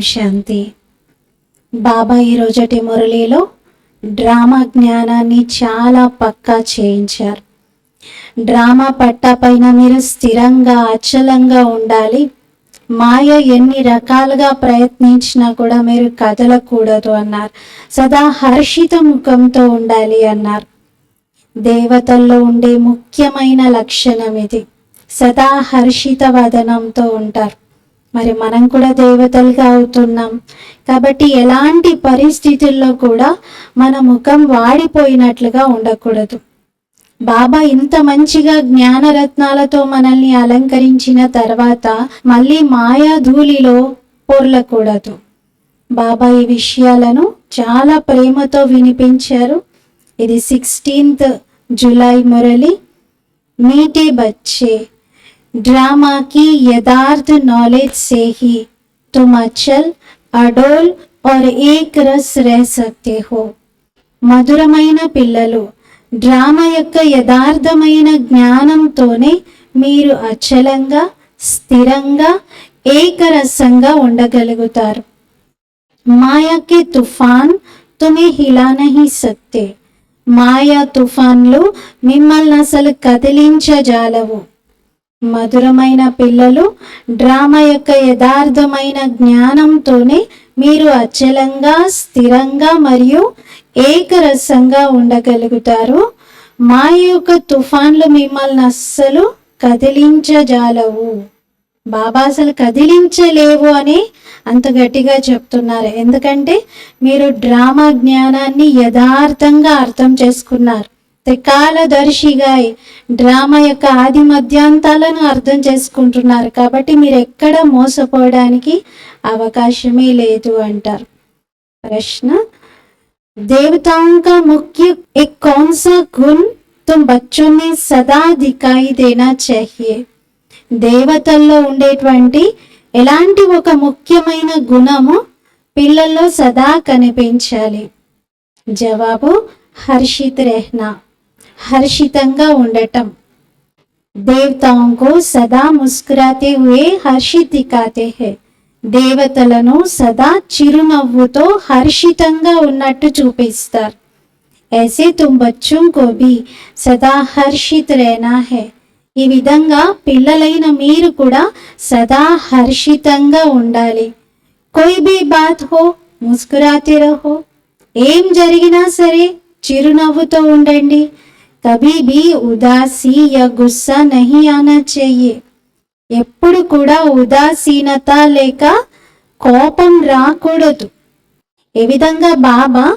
శాంతి. బాబా ఈరోజటి మురళిలో drama జ్ఞానాన్ని చాలా పక్కా చేయించారు. డ్రామా పట్టా పైన మీరు స్థిరంగా అచలంగా ఉండాలి. మాయ ఎన్ని రకాలుగా ప్రయత్నించినా కూడా మీరు కదలకూడదు అన్నారు. సదా హర్షిత ముఖంతో ఉండాలి అన్నారు. దేవతల్లో ఉండే ముఖ్యమైన లక్షణం ఇది. సదా హర్షిత వదనంతో ఉంటారు. మరి మనం కూడా దేవతలుగా అవుతున్నాం. కాబట్టి ఎలాంటి పరిస్థితుల్లో కూడా మన ముఖం వాడిపోయినట్లుగా ఉండకూడదు. బాబా ఇంత మంచిగా జ్ఞానరత్నాలతో మనల్ని అలంకరించిన తర్వాత మళ్ళీ మాయా ధూళిలో పొర్లకూడదు. బాబా ఈ విషయాలను చాలా ప్రేమతో వినిపించారు. ఇది సిక్స్టీన్త్ జులై మురళి మీటే బచ్చే. ड्रामा की यथार्थ नॉलेज से ही तुम अचल अडोल और एक रस रह सकते हो మధురమైన పిల్లలు డ్రామా యొక్క యథార్థమైన జ్ఞానంతోనే మీరు అచలంగా స్థిరంగా ఏకరసంగా ఉండగలుగుతారు మాయా కే తుఫాన్ తుమే హిలా నహీ సక్తే మాయా తుఫాన్లు మిమ్మల్ని అసలు కదిలించజాలవు మధురమైన పిల్లలు డ్రామా యొక్క యథార్థమైన జ్ఞానంతోనే మీరు అచలంగా స్థిరంగా మరియు ఏకరసంగా ఉండగలుగుతారు. మాయ యొక్క తుఫాన్లు మిమ్మల్ని అస్సలు కదిలించజాలవు. బాబా అసలు కదిలించలేవు అని అంత గట్టిగా చెప్తున్నారు. ఎందుకంటే మీరు డ్రామా జ్ఞానాన్ని యథార్థంగా అర్థం చేసుకున్నారు. త్రికాలదర్శిగా డ్రామా యొక్క ఆది మధ్యాంతాలను అర్థం చేసుకుంటున్నారు కాబట్టి మీరు ఎక్కడ మోసపోవడానికి అవకాశమే లేదు అంటారు ప్రశ్న देवताओं का मुख्य एक कौन सा गुण तुम बच्चों में सदा दिखाई देना चाहिए దేవతల్లో ఉండేటువంటి ఎలాంటి ఒక ముఖ్యమైన గుణము పిల్లల్లో సదా కనిపించాలి జవాబు హర్షిత్ రెహ్నా హర్షితంగా ఉండటం. దేవతాంకో సదా ముస్కురాతే मुस्कुराते హర్షితి కాతే హే. దేవతలను సదా చిరునవ్వుతో హర్షితంగా ఉన్నట్టు చూపిస్తారు. ऐसे तुम बच्चों को भी सदा हर्षित रहना है ఈ విధంగా పిల్లలైన మీరు కూడా సదా హర్షితంగా ఉండాలి. कोई भी బాత్ హో ముస్కురాతే రహో. ఏం జరిగినా సరే చిరునవ్వుతో ఉండండి. కభీ భీ ఉదాసీ యా గుస్సా నహి ఆనా చెయ్యే. ఎప్పుడు కూడా ఉదాసీనత లేక కోపం రాకూడదు. ఏ విధంగా బాబా?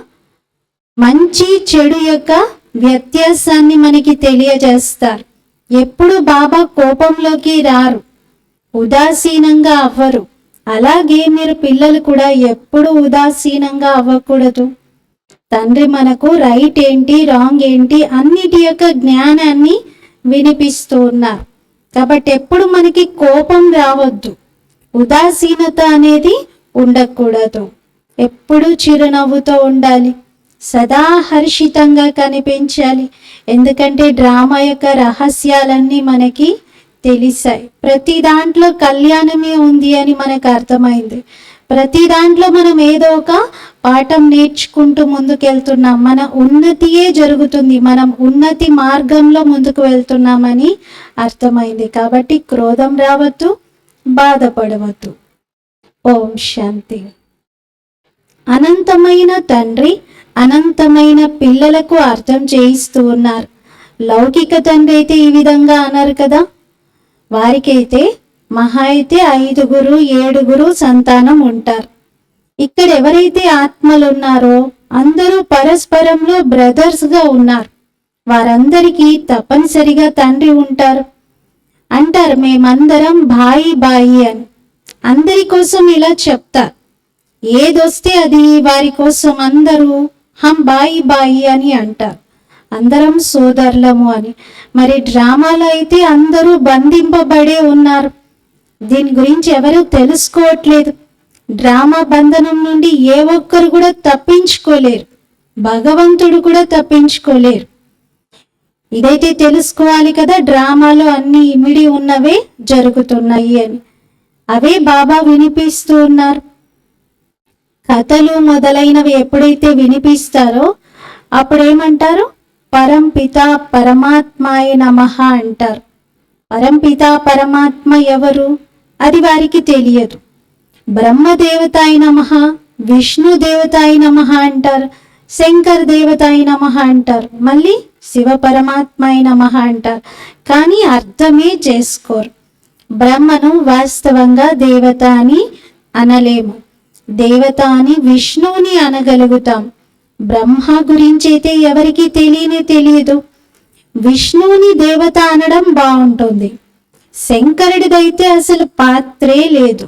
మంచి చెడు యొక్క వ్యత్యాసాన్ని మనకి తెలియజేస్తారు. ఎప్పుడు బాబా కోపంలోకి రారు. ఉదాసీనంగా అవ్వరు. అలాగే మీరు పిల్లలు కూడా ఎప్పుడు ఉదాసీనంగా అవ్వకూడదు. తండ్రి మనకు రైట్ ఏంటి రాంగ్ ఏంటి అన్నిటి యొక్క జ్ఞానాన్ని వినిపిస్తూ ఉన్నారు కాబట్టి ఎప్పుడు మనకి కోపం రావద్దు. ఉదాసీనత అనేది ఉండకూడదు. ఎప్పుడు చిరునవ్వుతో ఉండాలి. సదా హర్షితంగా కనిపించాలి. ఎందుకంటే డ్రామా యొక్క రహస్యాలన్నీ మనకి తెలిసాయి. ప్రతి దాంట్లో కళ్యాణమే ఉంది అని మనకు అర్థమైంది. ప్రతి దాంట్లో మనం ఏదో ఒక పాఠం నేర్చుకుంటూ ముందుకెళ్తున్నాం. మన ఉన్నతియే జరుగుతుంది. మనం ఉన్నతి మార్గంలో ముందుకు వెళ్తున్నామని అర్థమైంది. కాబట్టి క్రోధం రావద్దు బాధపడవద్దు. ఓం శాంతి. అనంతమైన తండ్రి అనంతమైన పిల్లలకు అర్థం చేయిస్తూ ఉన్నారు. లౌకిక తండ్రి అయితే ఈ విధంగా అన్నారు కదా? వారికైతే మహా అయితే ఐదుగురు ఏడుగురు సంతానం ఉంటారు. ఇక్కడ ఎవరైతే ఆత్మలు ఉన్నారో అందరూ పరస్పరంలో బ్రదర్స్గా ఉన్నారు. వారందరికీ తప్పనిసరిగా తండ్రి ఉంటారు. అంటారు మేమందరం బాయి బాయి అని. అందరి కోసం ఇలా చెప్తారు. ఏదొస్తే అది వారి కోసం అందరూ హం బాయి బాయి అని అంటారు. అందరం సోదరులము అని. మరి డ్రామాలో అయితే అందరూ బంధింపబడే ఉన్నారు. దీని గురించి ఎవరు తెలుసుకోవట్లేదు. డ్రామా బంధనం నుండి ఏ ఒక్కరు కూడా తప్పించుకోలేరు. భగవంతుడు కూడా తప్పించుకోలేరు. ఇదైతే తెలుసుకోవాలి కదా డ్రామాలో అన్ని ఇమిడి ఉన్నవే జరుగుతున్నాయి అని. అవే బాబా వినిపిస్తూ ఉన్నారు. కథలు మొదలైనవి ఎప్పుడైతే వినిపిస్తారో అప్పుడేమంటారు? పరంపిత పరమాత్మాయ నమః అంటారు. పరంపిత పరమాత్మ ఎవరు? అది వారికి తెలియదు. బ్రహ్మదేవతాయ నమః విష్ణు దేవతాయ నమః అంటారు శంకర్ దేవతాయ నమః అంటారు మళ్ళీ శివ పరమాత్మాయ నమః అంటారు. కానీ అర్థమే చేసుకోరు. బ్రహ్మను వాస్తవంగా దేవత అని అనలేము. దేవత అని విష్ణువుని అనగలుగుతాం. బ్రహ్మ గురించి అయితే ఎవరికి తెలియని తెలియదు. విష్ణువుని దేవత అనడం బాగుంటుంది. శంకరుడిదైతే అసలు పాత్రే లేదు.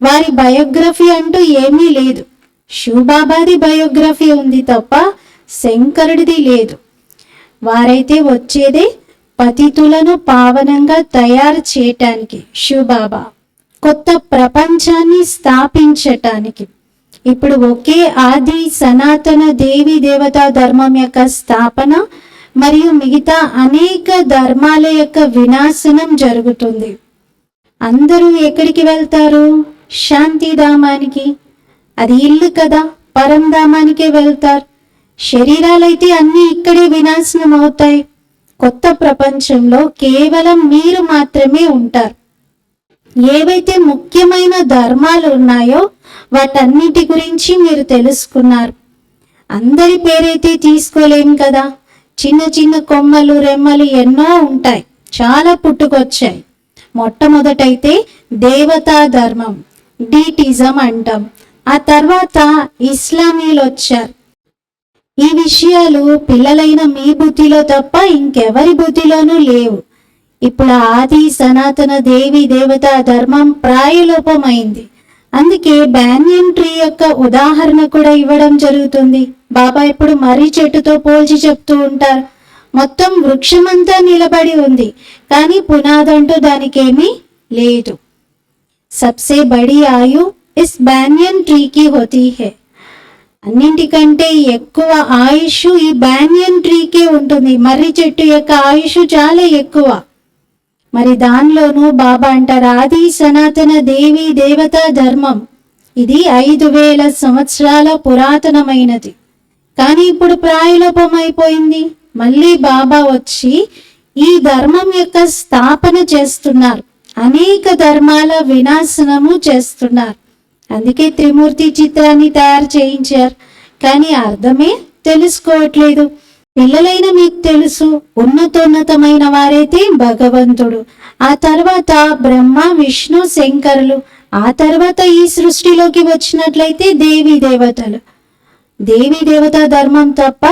వారి బయోగ్రఫీ అంటూ ఏమీ లేదు. శివబాబాది బయోగ్రఫీ ఉంది తప్ప శంకరుడిది లేదు. వారైతే వచ్చేదే పతితులను పావనంగా తయారు చేయటానికి శివబాబా కొత్త ప్రపంచాన్ని స్థాపించటానికి. ఇప్పుడు ఒకే ఆది సనాతన దేవి దేవతా ధర్మం యొక్క స్థాపన మరియు మిగతా అనేక ధర్మాల యొక్క వినాశనం జరుగుతుంది. అందరూ ఎక్కడికి వెళ్తారు? శాంతిధామానికి అది ఇల్లు కదా పరంధామానికే వెళ్తారు. శరీరాలైతే అన్నీ ఇక్కడే వినాశనం అవుతాయి. కొత్త ప్రపంచంలో కేవలం మీరు మాత్రమే ఉంటారు. ఏవైతే ముఖ్యమైన ధర్మాలు ఉన్నాయో వాటన్నిటి గురించి మీరు తెలుసుకున్నారు. అందరి పేరైతే తీసుకోలేం కదా? చిన్న చిన్న కొమ్మలు రెమ్మలు ఎన్నో ఉంటాయి. చాలా పుట్టుకొచ్చాయి. మొట్టమొదటైతే దేవతా ధర్మం డీటిజం అంటాం. ఆ తర్వాత ఇస్లామీలు వచ్చారు. ఈ విషయాలు పిల్లలైన మీ బుద్ధిలో తప్ప ఇంకెవరి బుద్ధిలోనూ లేవు. ఇప్పుడు ఆది సనాతన దేవి దేవతా ధర్మం ప్రాయలోపమైంది. అందుకే బ్యానియన్ ట్రీ యొక్క ఉదాహరణ కూడా ఇవ్వడం జరుగుతుంది. బాబా ఇప్పుడు మర్రి చెట్టుతో పోల్చి చెప్తూ ఉంటారు. మొత్తం వృక్షమంతా నిలబడి ఉంది. కానీ పునాదంటూ దానికేమీ లేదు. సబ్సే బడి ఆయు ఇస్ బ్యానియన్ ట్రీకి హోతీ అన్నింటికంటే ఎక్కువ ఆయుష్ ఈ బ్యానియన్ ట్రీకే ఉంటుంది. మర్రి చెట్టు యొక్క ఆయుష్ చాలా ఎక్కువ. మరి దానిలోనూ బాబా అంటారు ఆది సనాతన దేవి దేవతా ధర్మం. ఇది ఐదు వేల సంవత్సరాల పురాతనమైనది. కానీ ఇప్పుడు ప్రాయలోపమైపోయింది మళ్ళీ బాబా వచ్చి ఈ ధర్మం యొక్క స్థాపన చేస్తున్నారు. అనేక ధర్మాల వినాశనము చేస్తున్నారు. అందుకే త్రిమూర్తి చిత్రాన్ని తయారు చేయించారు. కానీ అర్థమే తెలుసుకోవట్లేదు. పిల్లలైన మీకు తెలుసు ఉన్నతోన్నతమైన వారైతే భగవంతుడు. ఆ తర్వాత బ్రహ్మ విష్ణు శంకరులు ఆ తర్వాత ఈ సృష్టిలోకి వచ్చినట్లయితే దేవి దేవతలు. దేవి దేవత ధర్మం తప్ప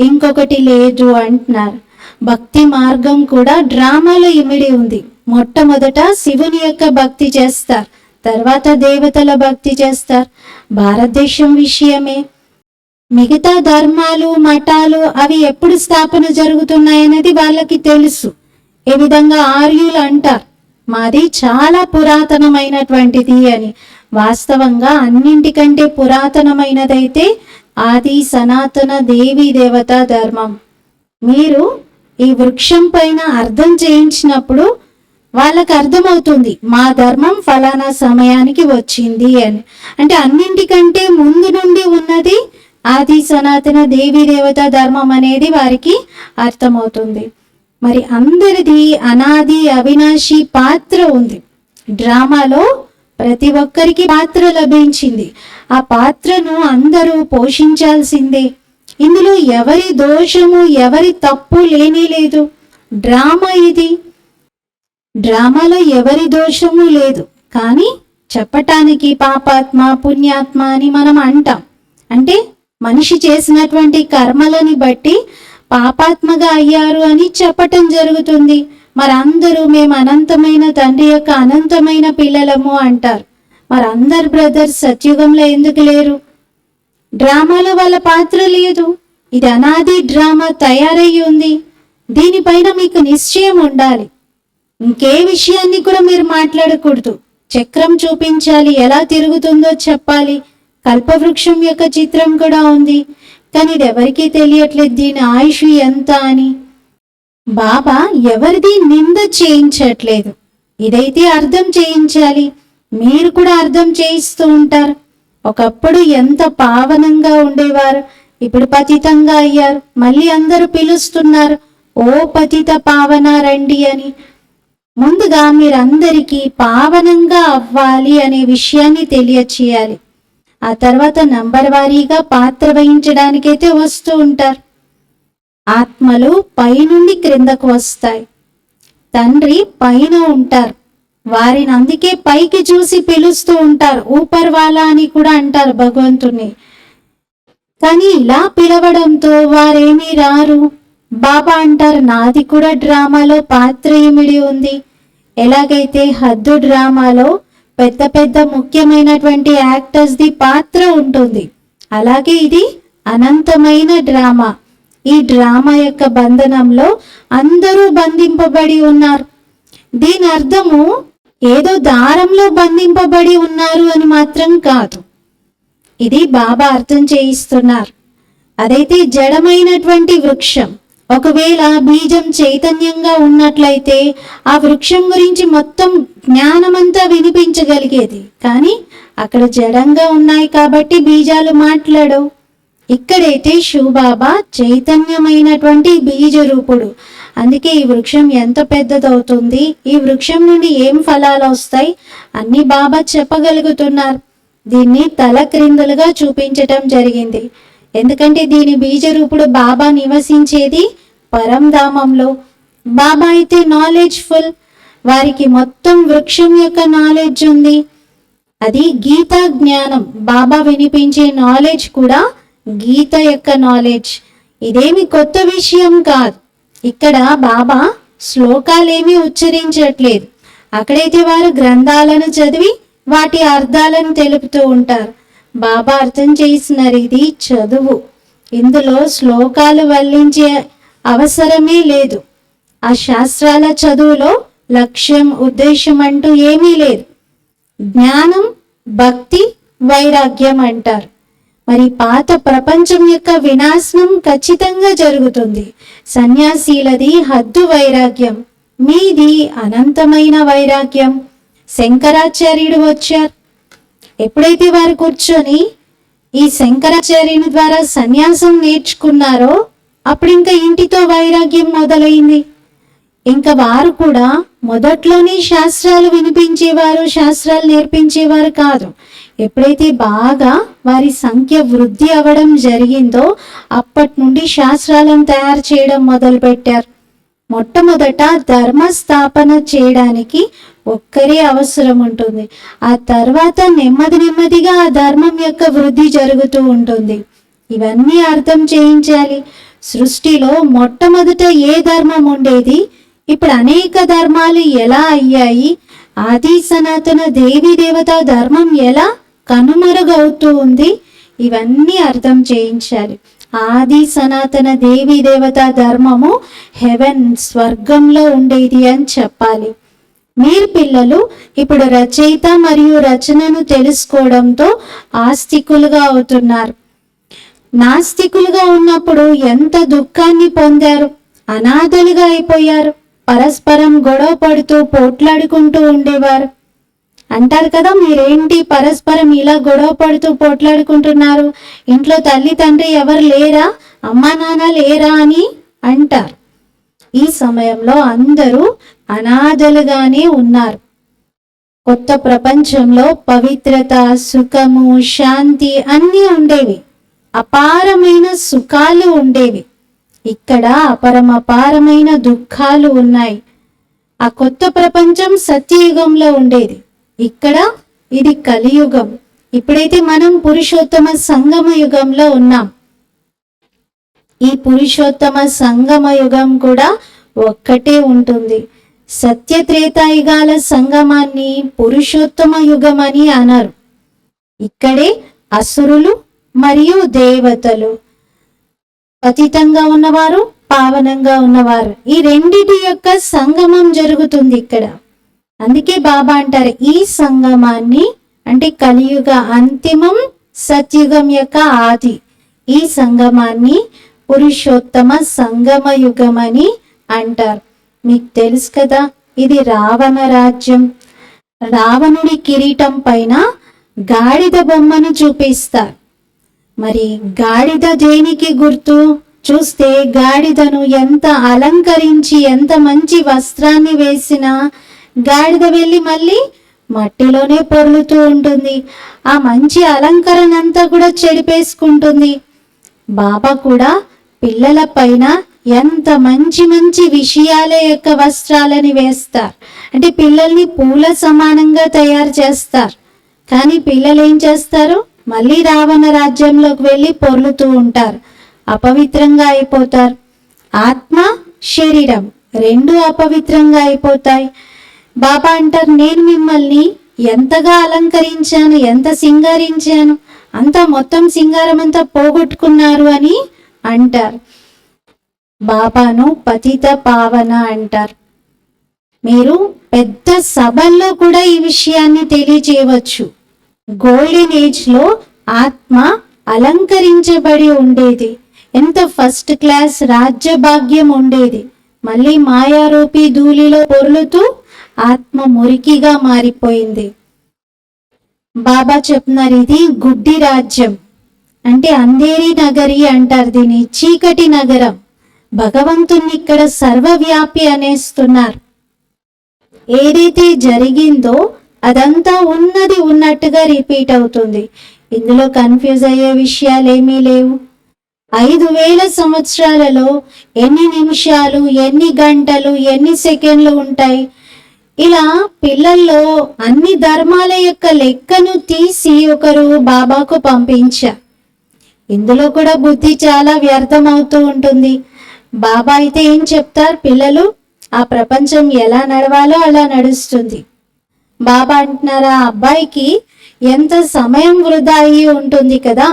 ఇంకొకటి లేదు అంటున్నారు. భక్తి మార్గం కూడా డ్రామాలో ఇమిడి ఉంది. మొట్టమొదట శివుని యొక్క భక్తి చేస్తారు. తర్వాత దేవతల భక్తి చేస్తారు. భారతదేశం విషయమే. మిగతా ధర్మాలు మఠాలు అవి ఎప్పుడు స్థాపన జరుగుతున్నాయనేది వాళ్ళకి తెలుసు. ఈ విధంగా ఆర్యులు అంటారు? మాది చాలా పురాతనమైనటువంటిది అని. వాస్తవంగా అన్నింటికంటే పురాతనమైనదైతే ఆది సనాతన దేవీ దేవతా ధర్మం. మీరు ఈ వృక్షం పైన అర్థం చేయించినప్పుడు వాళ్ళకి అర్థమవుతుంది మా ధర్మం ఫలానా సమయానికి వచ్చింది అని. అంటే అన్నింటికంటే ముందు నుండి ఉన్నది ఆది సనాతన దేవీ దేవత ధర్మం అనేది వారికి అర్థమవుతుంది. మరి అందరిది అనాది అవినాశి పాత్ర ఉంది. డ్రామాలో ప్రతి ఒక్కరికి పాత్ర లభించింది. ఆ పాత్రను అందరూ పోషించాల్సిందే. ఇందులో ఎవరి దోషము ఎవరి తప్పు లేనే లేదు. డ్రామా ఇది. డ్రామాలో ఎవరి దోషము లేదు. కానీ చెప్పటానికి పాపాత్మ పుణ్యాత్మ అని మనం అంటాం. అంటే మనిషి చేసినటువంటి కర్మలని బట్టి పాపాత్మగా అయ్యారు అని చెప్పటం జరుగుతుంది. మరి అందరూ మేము అనంతమైన తండ్రి యొక్క అనంతమైన పిల్లలము అంటారు. మరి అందరు బ్రదర్స్ సత్యుగంలో ఎందుకు లేరు? డ్రామాలో వాళ్ళ పాత్ర లేదు. ఇది అనాది డ్రామా తయారయ్యి ఉంది. దీనిపైన మీకు నిశ్చయం ఉండాలి. ఇంకే విషయాన్ని కూడా మీరు మాట్లాడకూడదు. చక్రం చూపించాలి ఎలా తిరుగుతుందో చెప్పాలి. కల్పవృక్షం యొక్క చిత్రం కూడా ఉంది. కానీ ఇది ఎవరికీ తెలియట్లేదు దీని ఆయుష్ ఎంత అని. బాబా ఎవరిది నింద చేయించట్లేదు. ఇదైతే అర్థం చేయించాలి. మీరు కూడా అర్థం చేయిస్తూ ఉంటారు. ఒకప్పుడు ఎంత పావనంగా ఉండేవారు. ఇప్పుడు పతితంగా అయ్యారు. మళ్ళీ అందరూ పిలుస్తున్నారు. ఓ పతిత పావన రండి అని. ముందుగా మీరందరికీ పావనంగా అవ్వాలి అనే విషయాన్ని తెలియచేయాలి. ఆ తర్వాత నంబర్ వారీగా పాత్ర వహించడానికైతే వస్తూ ఉంటారు. ఆత్మలు పైనుండి క్రిందకు వస్తాయి. తండ్రి పైన ఉంటారు. వారిని అందుకే పైకి చూసి పిలుస్తూ ఉంటారు. ఊపర్ వాళ్ళ అని కూడా అంటారు భగవంతుని కానీ ఇలా పిలవడంతో వారేమీ రారు. బాబా అంటారు నాది కూడా డ్రామాలో పాత్ర ఏమిడి ఉంది. ఎలాగైతే హద్దు డ్రామాలో పెద్ద పెద్ద ముఖ్యమైనటువంటి యాక్టర్స్ ది పాత్ర ఉంటుంది. అలాగే ఇది అనంతమైన డ్రామా. ఈ డ్రామా యొక్క బంధనంలో అందరూ బంధింపబడి ఉన్నారు. దీని అర్థము ఏదో దారంలో బంధింపబడి ఉన్నారు అని మాత్రం కాదు. ఇది బాబా అర్థం చేయిస్తున్నారు. అదైతే జడమైనటువంటి వృక్షం. ఒకవేళ బీజం చైతన్యంగా ఉన్నట్లయితే ఆ వృక్షం గురించి మొత్తం జ్ఞానమంతా వినిపించగలిగేది. కానీ అక్కడ జడంగా ఉన్నాయి కాబట్టి బీజాలు మాట్లాడవు. ఇక్కడైతే శివబాబా చైతన్యమైనటువంటి బీజ రూపుడు అందుకే ఈ వృక్షం ఎంత పెద్దదవుతుంది ఈ వృక్షం నుండి ఏం ఫలాలు వస్తాయి అన్ని బాబా చెప్పగలుగుతున్నారు. దీన్ని తల క్రిందలుగా చూపించటం జరిగింది. ఎందుకంటే దీని బీజరూపుడు బాబా నివసించేది పరంధామంలో. బాబా అయితే నాలెడ్జ్ ఫుల్ వారికి మొత్తం వృక్షం యొక్క నాలెడ్జ్ ఉంది. అది గీతా జ్ఞానం. బాబా వినిపించే నాలెడ్జ్ కూడా గీత యొక్క నాలెడ్జ్ ఇదేమి కొత్త విషయం కాదు. ఇక్కడ బాబా శ్లోకాలేమీ ఉచ్చరించట్లేదు. అక్కడైతే వారు గ్రంథాలను చదివి వాటి అర్థాలను తెలుపుతూ ఉంటారు. బాబా అర్థం చేసినారు ఇది చదువు. ఇందులో శ్లోకాలు వల్లించే అవసరమే లేదు. ఆ శాస్త్రాల చదువులో లక్ష్యం ఉద్దేశం అంటూ ఏమీ లేదు. జ్ఞానం భక్తి వైరాగ్యం అంటారు. మరి పాత ప్రపంచం యొక్క వినాశనం ఖచ్చితంగా జరుగుతుంది. సన్యాసీలది హద్దు వైరాగ్యం. మీది అనంతమైన వైరాగ్యం. శంకరాచార్యుడు వచ్చారు. ఎప్పుడైతే వారు కూర్చొని ఈ శంకరాచార్యుని ద్వారా సన్యాసం నేర్చుకున్నారో అప్పుడు ఇంకా ఇంటితో వైరాగ్యం మొదలైంది. ఇంకా వారు కూడా మొదట్లోనే శాస్త్రాలు వినిపించేవారు శాస్త్రాలు నేర్పించేవారు కాదు. ఎప్పుడైతే బాగా వారి సంఖ్య వృద్ధి అవ్వడం జరిగిందో అప్పటి నుండి శాస్త్రాలను తయారు చేయడం మొదలుపెట్టారు. మొట్టమొదట ధర్మ స్థాపన చేయడానికి ఒక్కరే అవసరం ఉంటుంది. ఆ తర్వాత నెమ్మది నెమ్మదిగా ఆ ధర్మం యొక్క వృద్ధి జరుగుతూ ఉంటుంది. ఇవన్నీ అర్థం చేయించాలి. సృష్టిలో మొట్టమొదట ఏ ధర్మం ఉండేది? ఇప్పుడు అనేక ధర్మాలు ఎలా అయ్యాయి? ఆది సనాతన దేవి దేవత ధర్మం ఎలా కనుమరుగవుతూ ఉంది? ఇవన్నీ అర్థం చేయించాలి. ఆది సనాతన దేవి దేవత ధర్మము హెవెన్ స్వర్గంలో ఉండేది అని చెప్పాలి. మీరు పిల్లలు ఇప్పుడు రచయిత మరియు రచనను తెలుసుకోవడంతో ఆస్తికులుగా అవుతున్నారు. నాస్తికులుగా ఉన్నప్పుడు ఎంత దుఃఖాన్ని పొందారు? అనాథలుగా అయిపోయారు. పరస్పరం గొడవ పడుతూ పోట్లాడుకుంటూ ఉండేవారు. అంటారు కదా మీరేంటి పరస్పరం ఇలా గొడవ పడుతూ పోట్లాడుకుంటున్నారు? ఇంట్లో తల్లి తండ్రి ఎవరు లేరా? అమ్మా నాన్న లేరా అని అంటారు. ఈ సమయంలో అందరూ అనాథలుగానే ఉన్నారు. కొత్త ప్రపంచంలో పవిత్రత సుఖము శాంతి అన్నీ ఉండేవి. అపారమైన సుఖాలు ఉండేవి. ఇక్కడ అపరమపారమైన దుఃఖాలు ఉన్నాయి. ఆ కొత్త ప్రపంచం సత్యయుగంలో ఉండేది. ఇక్కడ ఇది కలియుగం. ఇప్పుడైతే మనం పురుషోత్తమ సంగమ యుగంలో ఉన్నాం. ఈ పురుషోత్తమ సంగమ యుగం కూడా ఒక్కటే ఉంటుంది. సత్యత్రేతాయుగాల సంగమాన్ని పురుషోత్తమ యుగం అని అన్నారు ఇక్కడే అసురులు మరియు దేవతలు పతితంగా ఉన్నవారు పావనంగా ఉన్నవారు. ఈ రెండిటి యొక్క సంగమం జరుగుతుంది ఇక్కడ. అందుకే బాబా అంటారు ఈ సంగమాన్ని అంటే కలియుగ అంతిమం సత్యుగం యొక్క ఆది. ఈ సంగమాన్ని పురుషోత్తమ సంగమ యుగం అని అంటారు. మీకు తెలుసు కదా ఇది రావణ రాజ్యం. రావణుడి కిరీటం పైన గాడిద బొమ్మను చూపిస్తారు. మరి గాడిద దేనికి గుర్తు? చూస్తే గాడిదను ఎంత అలంకరించి ఎంత మంచి వస్త్రాన్ని వేసినా గాడిద వెళ్ళి మళ్ళీ మట్టిలోనే పొర్లుతూ ఉంటుంది. ఆ మంచి అలంకరణ అంతా కూడా చెడిపేసుకుంటుంది. బాబా కూడా పిల్లల పైన ఎంత మంచి మంచి విషయాల యొక్క వస్త్రాలని వేస్తారు. అంటే పిల్లల్ని పూల సమానంగా తయారు చేస్తారు. కానీ పిల్లలు ఏం చేస్తారు? మళ్ళీ రావణ రాజ్యంలోకి వెళ్ళి పొర్లుతూ ఉంటారు. అపవిత్రంగా అయిపోతారు. ఆత్మ శరీరం రెండు అపవిత్రంగా అయిపోతాయి. బాబా అంటారు నేను మిమ్మల్ని ఎంతగా అలంకరించాను ఎంత సింగారించాను అంతా మొత్తం సింగారం అంతా పోగొట్టుకున్నారు అని అంటారు. బాబాను పతిత పావన అంటారు. మీరు పెద్ద సభల్లో కూడా ఈ విషయాన్ని తెలియచేయవచ్చు. గోల్డెన్ ఏజ్లో ఆత్మ అలంకరించబడి ఉండేది. ఎంత ఫస్ట్ క్లాస్ రాజ్య భాగ్యం ఉండేది. మళ్ళీ మాయారూపి ధూళిలో పొర్లుతూ ఆత్మ మురికిగా మారిపోయింది. బాబా చెప్తున్నారు ఇది గుడ్డి రాజ్యం. అంటే అంధేరి నగరి అంటారు దీన్ని చీకటి నగరం. భగవంతుణ్ణి ఇక్కడ సర్వవ్యాపి అనేస్తున్నారు. ఏదైతే జరిగిందో అదంతా ఉన్నది ఉన్నట్టుగా రిపీట్ అవుతుంది. ఇందులో కన్ఫ్యూజ్ అయ్యే విషయాలు ఏమీ లేవు. ఐదు వేల సంవత్సరాలలో ఎన్ని నిమిషాలు ఎన్ని గంటలు ఎన్ని సెకండ్లు ఉంటాయి? ఇలా పిల్లల్లో అన్ని ధర్మాల యొక్క లెక్కను తీసి ఒకరు బాబాకు పంపించారు ఇందులో కూడా బుద్ధి చాలా వ్యర్థం అవుతూ ఉంటుంది. బాబా అయితే ఏం చెప్తారు పిల్లలు? ఆ ప్రపంచం ఎలా నడవాలో అలా నడుస్తుంది. బాబా అంటున్నారా అబ్బాయికి ఎంత సమయం వృధా అయ్యి ఉంటుంది కదా?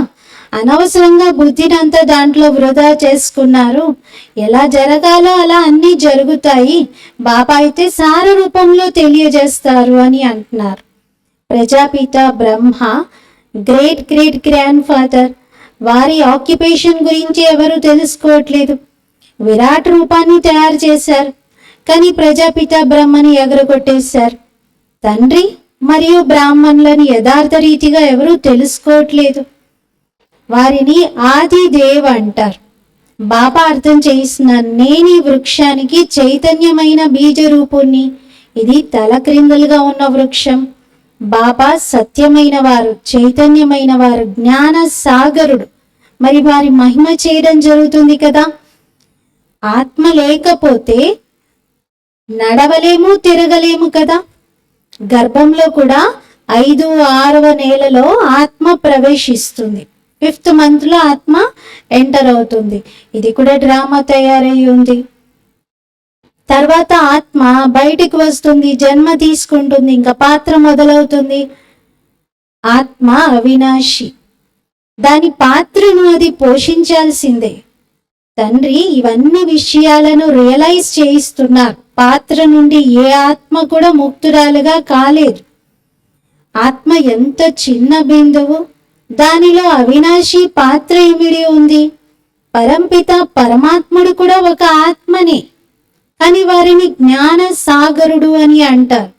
అనవసరంగా బుద్ధినంతా దాంట్లో వృధా చేసుకున్నారు. ఎలా జరగాలో అలా అన్నీ జరుగుతాయి. బాబా అయితే సార రూపంలో తెలియజేస్తారు అని అంటున్నారు. Prajapita Brahma great great grand father వారి ఆక్యుపేషన్ గురించి ఎవరు తెలుసుకోవట్లేదు. విరాట్ రూపాన్ని తయారు చేశారు. కానీ ప్రజాపిత బ్రహ్మని ఎగరగొట్టేశారు. తండ్రి మరియు బ్రాహ్మణులను యథార్థ రీతిగా ఎవరూ తెలుసుకోవట్లేదు. వారిని ఆదిదేవ్ అంటారు. బాబా అర్థం చేసిన నేను ఈ వృక్షానికి చైతన్యమైన బీజ రూపుణ్ణి ఇది తల క్రిందలుగా ఉన్న వృక్షం. బాబా సత్యమైన వారు చైతన్యమైన వారు జ్ఞాన సాగరుడు. మరి వారి మహిమ చేయడం జరుగుతుంది కదా. ఆత్మ లేకపోతే నడవలేము తిరగలేము కదా. గర్భంలో కూడా ఐదు ఆరవ నెలలో ఆత్మ ప్రవేశిస్తుంది. ఫిఫ్త్ మంత్లో ఆత్మ ఎంటర్ అవుతుంది. ఇది కూడా డ్రామా తయారై ఉంది. తర్వాత ఆత్మ బయటికి వస్తుంది జన్మ తీసుకుంటుంది ఇంకా పాత్ర మొదలవుతుంది. ఆత్మ అవినాశి. దాని పాత్రను అది పోషించాల్సిందే. తండ్రి ఇవన్నీ విషయాలను రియలైజ్ చేయిస్తున్నారు. పాత్ర నుండి ఏ ఆత్మ కూడా ముక్తురాలుగా కాలేదు. ఆత్మ ఎంత చిన్న బిందువు దానిలో అవినాశి పాత్ర ఇమిడి ఉంది. పరంపిత పరమాత్ముడు కూడా ఒక ఆత్మనే. కానీ వారిని జ్ఞాన సాగరుడు అని అంటారు.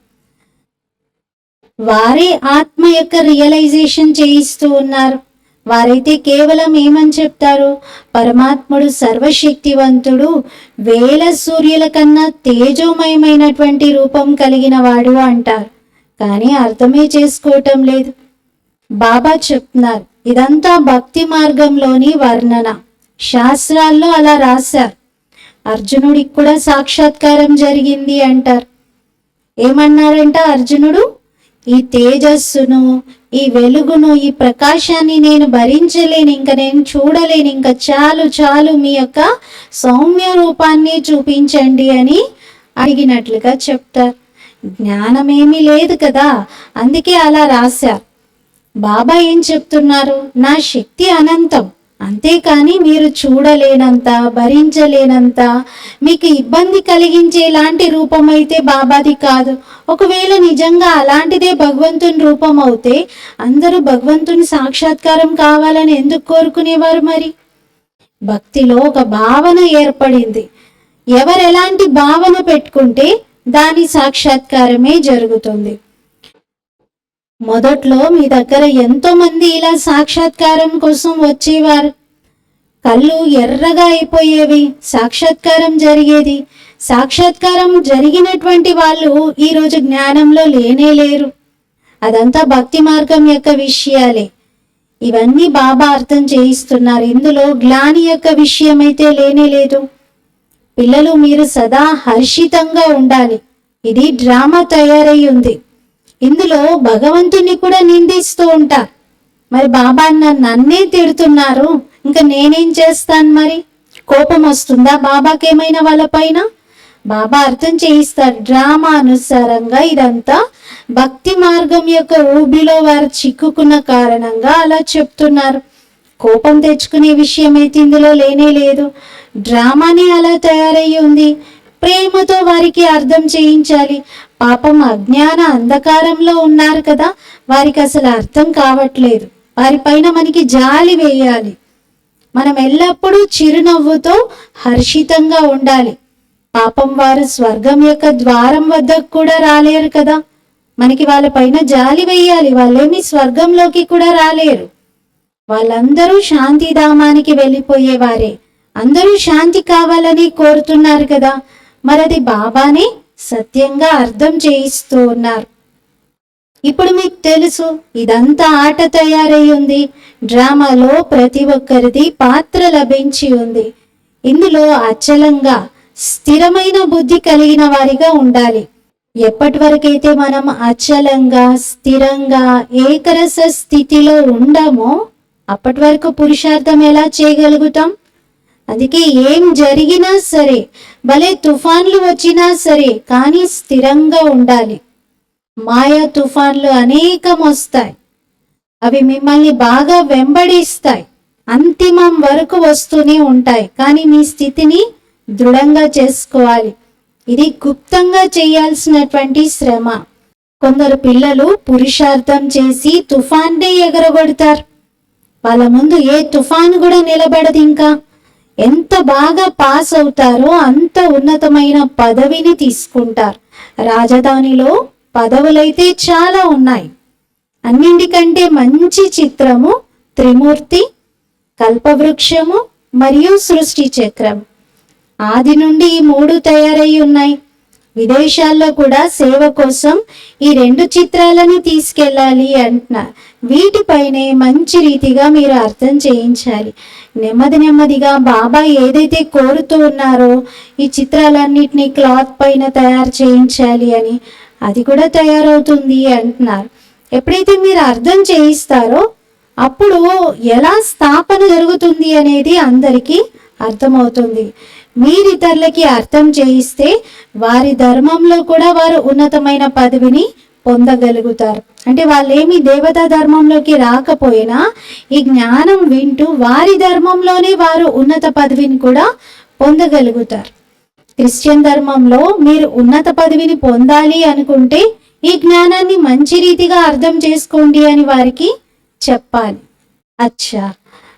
వారే ఆత్మ యొక్క రియలైజేషన్ చేయిస్తూ ఉన్నారు. వారైతే కేవలం ఏమని చెప్తారు? పరమాత్ముడు సర్వశక్తివంతుడు వేల సూర్యుల కన్నా తేజోమయమైనటువంటి రూపం కలిగిన వాడు అంటారు. కానీ అర్థమే చేసుకోవటం లేదు. బాబా చెప్తున్నారు. ఇదంతా భక్తి మార్గంలోని వర్ణన. శాస్త్రాల్లో అలా రాశారు. అర్జునుడికి కూడా సాక్షాత్కారం జరిగింది అంటారు. ఏమన్నారంట అర్జునుడు? ఈ తేజస్సును ఈ వెలుగును ఈ ప్రకాశాన్ని నేను భరించలేను ఇంకా నేను చూడలేను ఇంకా చాలు చాలు మీ యొక్క సౌమ్య రూపాన్ని చూపించండి అని అడిగినట్లుగా చెప్తారు. జ్ఞానమేమీ లేదు కదా అందుకే అలా రాశారు. బాబా ఏం చెప్తున్నారు? నా శక్తి అనంతం. అంతేకాని మీరు చూడలేనంత భరించలేనంత మీకు ఇబ్బంది కలిగించేలాంటి రూపం అయితే బాబాది కాదు. ఒకవేళ నిజంగా అలాంటిదే భగవంతుని రూపం అవుతే అందరూ భగవంతుని సాక్షాత్కారం కావాలని ఎందుకు కోరుకునేవారు మరి? భక్తిలో ఒక భావన ఏర్పడింది. ఎవరు ఎలాంటి భావన పెట్టుకుంటే దాని సాక్షాత్కారమే జరుగుతుంది. మొదట్లో మీ దగ్గర ఎంతో మంది ఇలా సాక్షాత్కారం కోసం వచ్చేవారు. కళ్ళు ఎర్రగా అయిపోయేవి సాక్షాత్కారం జరిగేది. సాక్షాత్కారం జరిగినటువంటి వాళ్ళు ఈరోజు జ్ఞానంలో లేనే లేరు. అదంతా భక్తి మార్గం యొక్క విషయాలే. ఇవన్నీ బాబా అర్థం చేయిస్తున్నారు. ఇందులో గ్లాని యొక్క విషయం అయితే లేనే లేదు. పిల్లలు మీరు సదా హర్షితంగా ఉండాలి. ఇది డ్రామా తయారై ఉంది. ఇందులో భగవంతుని కూడా నిందిస్తూ ఉంటా. మరి బాబా నన్నే తిడుతున్నారు. ఇంకా నేనేం చేస్తాను మరి? కోపం వస్తుందా బాబాకి ఏమైనా వాళ్ళ పైన? బాబా అర్థం చేయిస్తారు. డ్రామా అనుసారంగా ఇదంతా భక్తి మార్గం యొక్క ఊబిలో వారు చిక్కుకున్న కారణంగా అలా చెప్తున్నారు. కోపం తెచ్చుకునే విషయం అయితే ఇందులో లేనే లేదు. డ్రామానే అలా తయారయ్యి ఉంది. ప్రేమతో వారికి అర్థం చేయించాలి. పాపం అజ్ఞాన అంధకారంలో ఉన్నారు కదా వారికి అసలు అర్థం కావట్లేదు. వారిపైన మనకి జాలి వేయాలి. మనం ఎల్లప్పుడూ చిరునవ్వుతో హర్షితంగా ఉండాలి. పాపం వారు స్వర్గం యొక్క ద్వారం వద్దకు కూడా రాలేరు కదా. మనకి వాళ్ళపైన జాలి వేయాలి. వాళ్ళేమి స్వర్గంలోకి కూడా రాలేరు. వాళ్ళందరూ శాంతిధామానికి వెళ్ళిపోయేవారే. అందరూ శాంతి కావాలని కోరుతున్నారు కదా. మరి అది బాబానే సత్యంగా అర్థం చేయిస్తూ ఉన్నారు. ఇప్పుడు మీకు తెలుసు ఇదంతా ఆట తయారై ఉంది. డ్రామాలో ప్రతి ఒక్కరిది పాత్ర లభించి ఉంది. ఇందులో అచలంగా స్థిరమైన బుద్ధి కలిగిన వారిగా ఉండాలి. ఎప్పటి వరకైతే మనం అచలంగా స్థిరంగా ఏకరస స్థితిలో ఉండమో అప్పటి వరకు పురుషార్థం ఎలా చేయగలుగుతాం? అందుకే ఏం జరిగినా సరే భలే తుఫాన్లు వచ్చినా సరే కానీ స్థిరంగా ఉండాలి. మాయా తుఫాన్లు అనేకం వస్తాయి. అవి మిమ్మల్ని బాగా వెంబడిస్తాయి. అంతిమం వరకు వస్తూనే ఉంటాయి. కానీ మీ స్థితిని దృఢంగా చేసుకోవాలి. ఇది గుప్తంగా చేయాల్సినటువంటి శ్రమ. కొందరు పిల్లలు పురుషార్థం చేసి తుఫాన్నే ఎగరగొడతారు. వాళ్ళ ముందు ఏ తుఫాన్ కూడా నిలబడదు ఇంకా. ఎంత బాగా పాస్ అవుతారో అంత ఉన్నతమైన పదవిని తీసుకుంటారు. రాజధానిలో పదవులైతే చాలా ఉన్నాయి. అన్నింటికంటే మంచి చిత్రము త్రిమూర్తి కల్పవృక్షము మరియు సృష్టి చక్రం. ఆది నుండి ఈ మూడు తయారై ఉన్నాయి. విదేశాల్లో కూడా సేవ కోసం ఈ రెండు చిత్రాలని తీసుకెళ్ళాలి అంటున్నారు. వీటిపైనే మంచి రీతిగా మీరు అర్థం చేయించాలి. నెమ్మది నెమ్మదిగా బాబా ఏదైతే కోరుతూ ఉన్నారో ఈ చిత్రాలన్నిటినీ క్లాత్ పైన తయారు చేయించాలి అని అది కూడా తయారవుతుంది అంటున్నారు. ఎప్పుడైతే మీరు అర్థం చేయిస్తారో అప్పుడు ఎలా స్థాపన జరుగుతుంది అనేది అందరికీ అర్థమవుతుంది. మీరు ఇతరులకి అర్థం చేయిస్తే వారి ధర్మంలో కూడా వారు ఉన్నతమైన పదవిని పొందగలుగుతారు. అంటే వాళ్ళేమి దేవతా ధర్మంలోకి రాకపోయినా ఈ జ్ఞానం వింటూ వారి ధర్మంలోనే వారు ఉన్నత పదవిని కూడా పొందగలుగుతారు. క్రిస్టియన్ ధర్మంలో మీరు ఉన్నత పదవిని పొందాలి అనుకుంటే ఈ జ్ఞానాన్ని మంచి రీతిగా అర్థం చేసుకోండి అని వారికి చెప్పాలి. అచ్చా!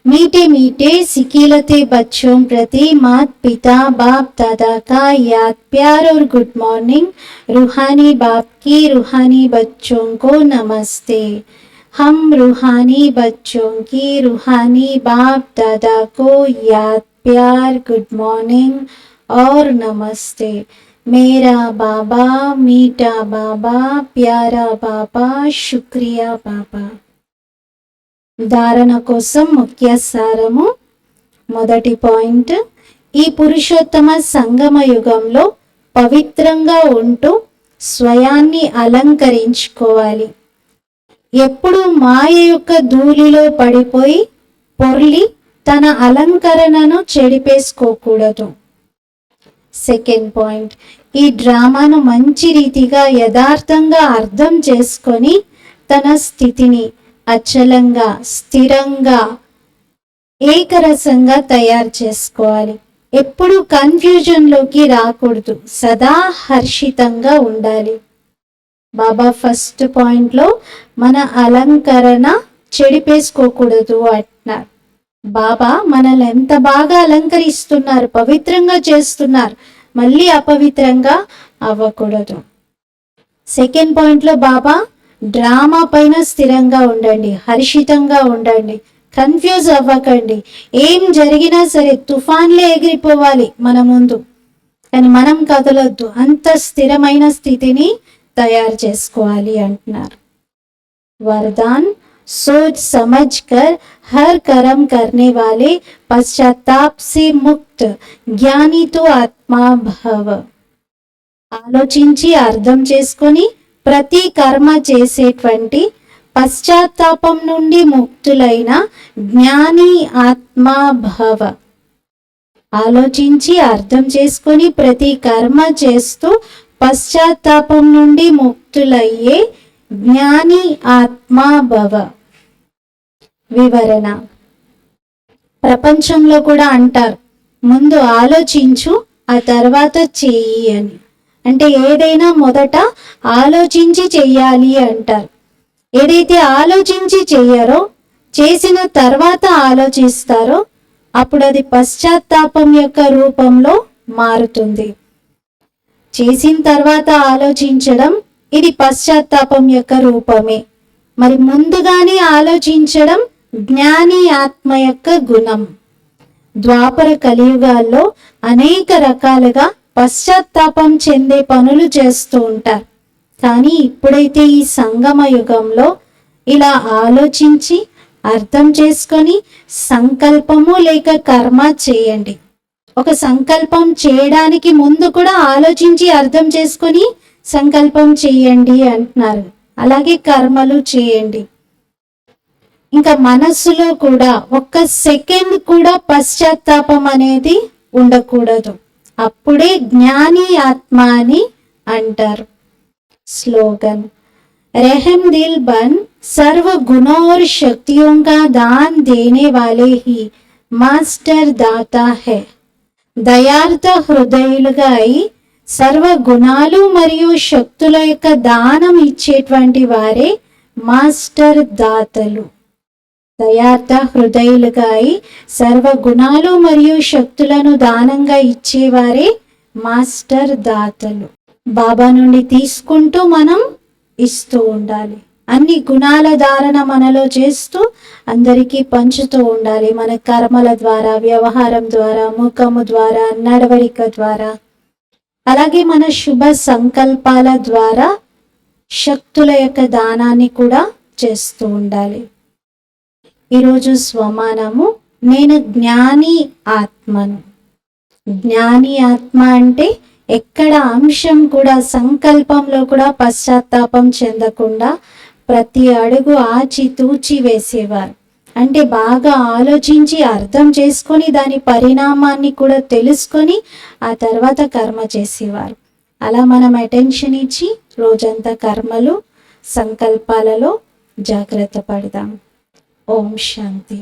मीठे मीठे सिकीलते बच्चों प्रति मात पिता बाप दादा का याद प्यार और गुड मॉर्निंग रूहानी बाप की रूहानी बच्चों को नमस्ते। हम रूहानी बच्चों की रूहानी बाप दादा को याद प्यार गुड मॉर्निंग और नमस्ते। मेरा बाबा, मीठा बाबा, प्यारा बाबा, शुक्रिया बाबा। ధారణ కోసం ముఖ్య సారము. మొదటి పాయింట్ ఈ పురుషోత్తమ సంగమ యుగంలో పవిత్రంగా ఉంటూ స్వయాన్ని అలంకరించుకోవాలి. ఎప్పుడు మాయ యొక్క ధూళిలో పడిపోయి పొర్లి తన అలంకరణను చెడిపేసుకోకూడదు. సెకండ్ పాయింట్ ఈ డ్రామాను మంచి రీతిగా యథార్థంగా అర్థం చేసుకొని తన స్థితిని అచలంగా స్థిరంగా ఏకరసంగా తయారు చేసుకోవాలి. ఎప్పుడు కన్ఫ్యూజన్లోకి రాకూడదు. సదా హర్షితంగా ఉండాలి. బాబా ఫస్ట్ పాయింట్లో మన అలంకరణ చెడిపేసుకోకూడదు అంటున్నారు. బాబా మనల్ని ఎంత బాగా అలంకరిస్తున్నారు పవిత్రంగా చేస్తున్నారు మళ్ళీ అపవిత్రంగా అవ్వకూడదు. సెకండ్ పాయింట్లో బాబా డ్రామా పైన స్థిరంగా ఉండండి హర్షితంగా ఉండండి కన్ఫ్యూజ్ అవ్వకండి ఏం జరిగినా సరే తుఫాన్లే ఎగిరిపోవాలి మన ముందు కానీ మనం కదలొద్దు అంత స్థిరమైన స్థితిని తయారు చేసుకోవాలి అంటున్నారు वरदान सोच समझ कर हर कर्म करने वाले पश्चाताप से मुक्त ज्ञानी तो आत्मा भव ఆలోచించి అర్థం చేసుకొని ప్రతి కర్మ చేసేటువంటి పశ్చాత్తాపం నుండి ముక్తులైన జ్ఞాని ఆత్మాభవ ఆలోచించి అర్థం చేసుకొని ప్రతి కర్మ చేస్తూ పశ్చాత్తాపం నుండి ముక్తులయ్యే జ్ఞాని ఆత్మాభవ వివరణ. ప్రపంచంలో కూడా అంటారు ముందు ఆలోచించు ఆ తర్వాత చెయ్యి అని. అంటే ఏదైనా మొదట ఆలోచించి చెయ్యాలి అంటారు. ఏదైతే ఆలోచించి చెయ్యరో చేసిన తర్వాత ఆలోచిస్తారో అప్పుడు అది పశ్చాత్తాపం యొక్క రూపంలో మారుతుంది. చేసిన తర్వాత ఆలోచించడం ఇది పశ్చాత్తాపం యొక్క రూపమే. మరి ముందుగానే ఆలోచించడం జ్ఞాని ఆత్మ యొక్క గుణం. ద్వాపర కలియుగాల్లో అనేక రకాలుగా పశ్చాత్తాపం చెందే పనులు చేస్తూ ఉంటారు. కానీ ఇప్పుడైతే ఈ సంగమ యుగంలో ఇలా ఆలోచించి అర్థం చేసుకొని సంకల్పము లేక కర్మ చేయండి. ఒక సంకల్పం చేయడానికి ముందు కూడా ఆలోచించి అర్థం చేసుకొని సంకల్పం చేయండి అంటున్నారు. అలాగే కర్మలు చేయండి. ఇంకా మనస్సులో కూడా ఒక్క సెకండ్ కూడా పశ్చాత్తాపం అనేది ఉండకూడదు. అప్పుడే జ్ఞాని ఆత్మ అని అంటారు स्लोगन रहम दिल बन सर्व गुणों और शक्तियों का दान देने वाले ही మాస్టర్ దాత హే దయార్థ హృదయులుగా అయి సర్వ గుణాలు మరియు శక్తుల యొక్క దానం ఇచ్చేటువంటి వారే మాస్టర్ దాతలు దయార్థ హృదయులుగాయి. సర్వ గుణాలు మరియు శక్తులను దానంగా ఇచ్చేవారే మాస్టర్ దాతలు. బాబా నుండి తీసుకుంటూ మనం ఇస్తూ ఉండాలి. అన్ని గుణాల ధారణ మనలో చేస్తూ అందరికీ పంచుతూ ఉండాలి. మన కర్మల ద్వారా వ్యవహారం ద్వారా ముఖము ద్వారా నడవడిక ద్వారా. అలాగే మన శుభ సంకల్పాల ద్వారా శక్తుల యొక్క దానాన్ని కూడా చేస్తూ ఉండాలి. ఈరోజు స్వమానము. నేను జ్ఞాని ఆత్మను. జ్ఞాని ఆత్మ అంటే ఎక్కడ అంశం కూడా సంకల్పంలో కూడా పశ్చాత్తాపం చెందకుండా ప్రతి అడుగు ఆచి తూచి వేసేవారు. అంటే బాగా ఆలోచించి అర్థం చేసుకొని దాని పరిణామాన్ని కూడా తెలుసుకొని ఆ తర్వాత కర్మ చేసేవారు. అలా మనం అటెన్షన్ ఇచ్చి రోజంతా కర్మలు సంకల్పాలలో జాగ్రత్త పడదాం. ఓం శాంతి